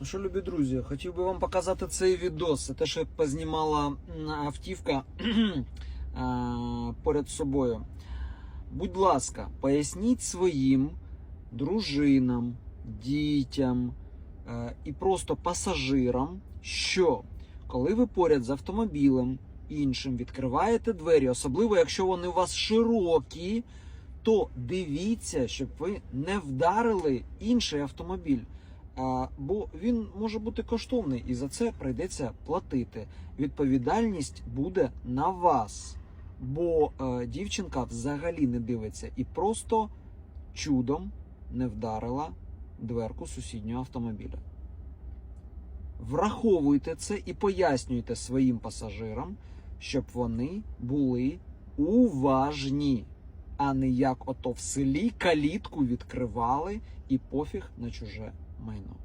Ну що, любі друзі, хотів би вам показати цей відос. Це те, що познімала автівка поряд з собою. Будь ласка, поясніть своїм дружинам, дітям е, і просто пасажирам, що коли ви поряд з автомобілем іншим відкриваєте двері, особливо якщо вони у вас широкі, то дивіться, щоб ви не вдарили інший автомобіль. Бо він може бути коштовний і за це прийдеться платити. Відповідальність буде на вас, бо е, дівчинка взагалі не дивиться і просто чудом не вдарила дверку сусіднього автомобіля. Враховуйте це і пояснюйте своїм пасажирам, щоб вони були уважні, а не як ото в селі калітку відкривали і пофіг на чуже майно.